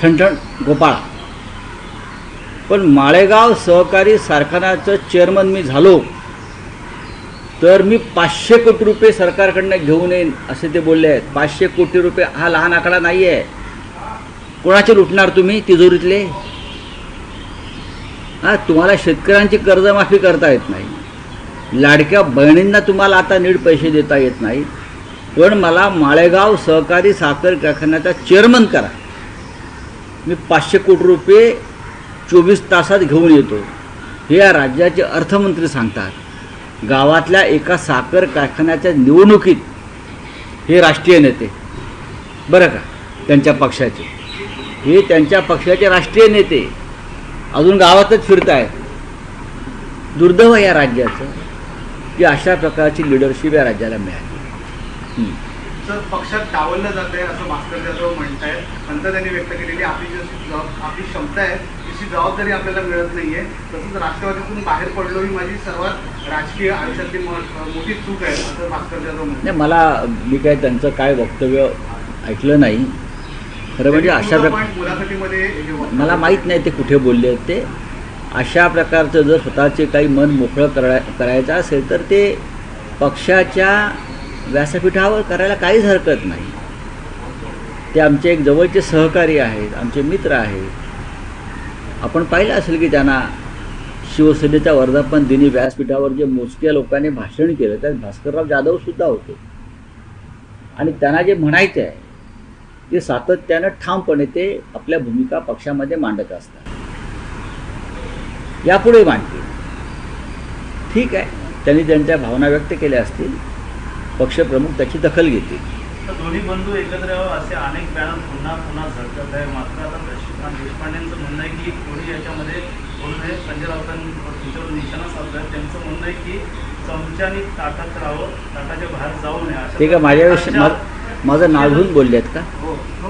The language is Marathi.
ठणठण गोपाळा. पण माळेगाव सहकारी कारखान्याचं चेअरमन मी झालो तर मी पाचशे कोटी रुपये सरकारकडनं घेऊन येईन असे ते बोलले आहेत. पाचशे कोटी रुपये हा लहान आकडा नाही आहे कोणाचे लुटणार तुम्ही तिजोरीतले? हा तुम्हाला शेतकऱ्यांची कर्जमाफी करता येत नाही. लाडक्या बहिणींना तुम्हाला आता नीट पैसे देता येत नाही. पण मला माळेगाव सहकारी साखर कारखान्याचा चेअरमन करा. मी पाचशे कोटी रुपये चोवीस तासात घेऊन येतो. हे या राज्याचे अर्थमंत्री सांगतात. गावातल्या एका साखर कारखान्याच्या निवडणुकीत हे राष्ट्रीय नेते. बरं का? त्यांच्या पक्षाचे. हे त्यांच्या पक्षाचे राष्ट्रीय नेते. अजून गावातच फिरत आहेत दुर्दैव या राज्याचं की अशा प्रकारची लिडरशिप या राज्याला मिळाली. सर पक्षात डावललं जात आहे असं भास्कर जाधव म्हणतायत. नंतर त्यांनी व्यक्त केलेली आपली जशी जबाब- आपली क्षमता आहे तशी जबाबदारी आपल्याला मिळत नाहीये. तसंच राष्ट्रवादीतून बाहेर पडलो ही माझी सर्वात राजकीय आयुष्यातली मोठी चूक आहे असं भास्कर जाधव म्हणतात. नाही मला मी काय त्यांचं काय वक्तव्य ऐकलं नाही. खरं म्हणजे अशा मुलाखतीमध्ये मला माहीत नाही ते कुठे बोलले आहेत ते. अशा प्रकारचं जर स्वतःचे काही मन मोकळं करा करायचं असेल तर ते पक्षाच्या व्यासपीठावर करायला काहीच हरकत नाही. ते आमचे एक जवळचे सहकारी आहेत आमचे मित्र आहेत. आपण पाहिलं असेल की त्यांना शिवसेनेच्या वर्धापन दिनी व्यासपीठावर जे मोजक्या लोकांनी भाषण केलं त्यात भास्करराव जाधवसुद्धा होते. आणि त्यांना जे म्हणायचं आहे ते सातत्यानं ठामपणे ते आपल्या भूमिका पक्षामध्ये मांडत असतात. यापुढे मांडतील. ठीक आहे. त्यांनी त्यांच्या भावना व्यक्त केल्या असतील. पक्षप्रमुख त्याची दखल तर दोन्ही बंधू एकत्र असे अनेक बॅनर पुन्हा पुन्हा झळकत आहे मात्र आता श्रीकांत देशपांडेंचं म्हणणं आहे की कोणी याच्यामध्ये बोलू नये संजय राऊतांनी तुमच्यावर निशाणा साधलाय त्यांचं म्हणणं आहे की चमच्यानी ताटात राहावं ताटाच्या बाहेर जाऊ नये अशा ते का माझ्याविषयी माझं नाव घेऊन बोलले आहेत का?